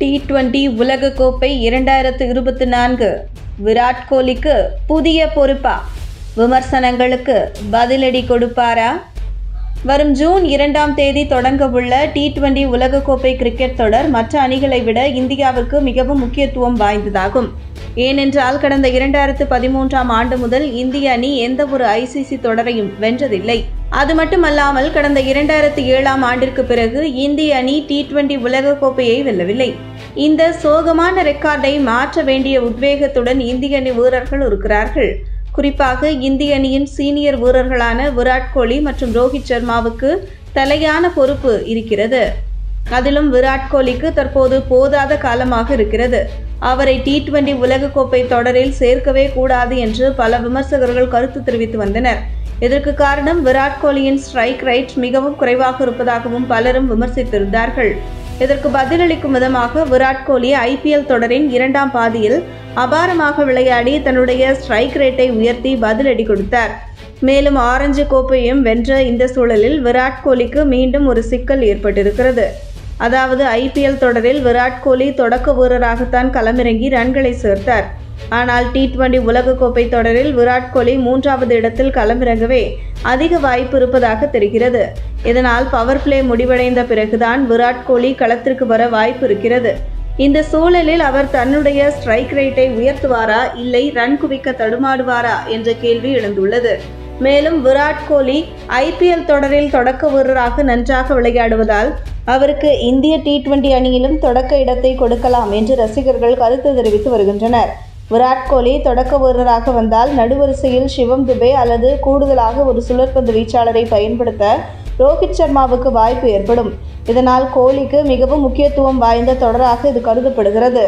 T twenty உலகக்கோப்பை இரண்டாயிரத்து இருபத்தி நான்கு. விராட் கோலிக்கு புதிய பொறுப்பா? விமர்சனங்களுக்கு பதிலடி கொடுப்பாரா? வரும் ஜூன் இரண்டாம் தேதி தொடங்கவுள்ள டி டுவெண்டி உலகக்கோப்பை கிரிக்கெட் தொடர் மற்ற அணிகளை விட இந்தியாவுக்கு மிகவும் முக்கியத்துவம் வாய்ந்ததாகும். ஏனென்றால் கடந்த இரண்டாயிரத்து பதிமூன்றாம் ஆண்டு முதல் இந்திய அணி எந்த ஒரு ஐசிசி தொடரையும் வென்றதில்லை. அது மட்டுமல்லாமல் கடந்த இரண்டாயிரத்து ஏழாம் ஆண்டிற்கு பிறகு இந்திய அணி டி டுவெண்டி உலகக்கோப்பையை வெல்லவில்லை. இந்த சோகமான ரெக்கார்டை மாற்ற வேண்டிய உத்வேகத்துடன் இந்திய அணி வீரர்கள் இருக்கிறார்கள். குறிப்பாக இந்திய அணியின் சீனியர் வீரர்களான விராட் கோலி மற்றும் ரோஹித் சர்மாவுக்கு தலையான பொறுப்பு இருக்கிறது. அதிலும் விராட் கோலிக்கு தற்போது போதாத காலமாக இருக்கிறது. அவரை டி டுவெண்டி உலகக்கோப்பை தொடரில் சேர்க்கவே கூடாது என்று பல விமர்சகர்கள் கருத்து தெரிவித்து வந்தனர். இதற்கு காரணம் விராட் கோலியின் ஸ்ட்ரைக் ரைட் மிகவும் குறைவாக இருப்பதாகவும் பலரும் விமர்சித்திருந்தார்கள். இதற்கு பதிலளிக்கும் விதமாக விராட் கோலி ஐபிஎல் தொடரின் இரண்டாம் பாதியில் அபாரமாக விளையாடி தன்னுடைய ஸ்ட்ரைக் ரேட்டை உயர்த்தி பதிலடி கொடுத்தார். மேலும் ஆரஞ்சு கோப்பையும் வென்ற இந்த சூழலில் விராட் கோலிக்கு மீண்டும் ஒரு சிக்கல் ஏற்பட்டிருக்கிறது. அதாவது ஐபிஎல் தொடரில் விராட் கோலி தொடக்க வீரராகத்தான் களமிறங்கி ரன்களை சேர்த்தார். ஆனால் டி டுவெண்டி உலகக்கோப்பை தொடரில் விராட் கோலி மூன்றாவது இடத்தில் களமிறங்கவே அதிக வாய்ப்பு இருப்பதாக தெரிகிறது. இதனால் பவர் பிளே முடிவடைந்த பிறகுதான் விராட் கோலி களத்திற்கு வர வாய்ப்பு இருக்கிறது. இந்த சூழலில் அவர் தன்னுடைய ஸ்ட்ரைக் ரேட்டை உயர்த்துவாரா இல்லை ரன் குவிக்க தடுமாடுவாரா என்ற கேள்வி எழுந்துள்ளது. மேலும் விராட் கோலி ஐபிஎல் தொடரில் தொடக்க வீரராக நன்றாக விளையாடுவதால் அவருக்கு இந்திய டி டுவெண்டி அணியிலும் தொடக்க இடத்தை கொடுக்கலாம் என்று ரசிகர்கள் கருத்து தெரிவித்து வருகின்றனர். விராட் கோலி தொடக்க வீரராக வந்தால் நடுவரிசையில் சிவம் துபே அல்லது கூடுதலாக ஒரு சுழற்பந்து வீச்சாளரை பயன்படுத்த ரோஹித் சர்மாவுக்கு வாய்ப்பு ஏற்படும். இதனால் கோலிக்கு மிகவும் முக்கியத்துவம் வாய்ந்த தொடராக இது கருதப்படுகிறது.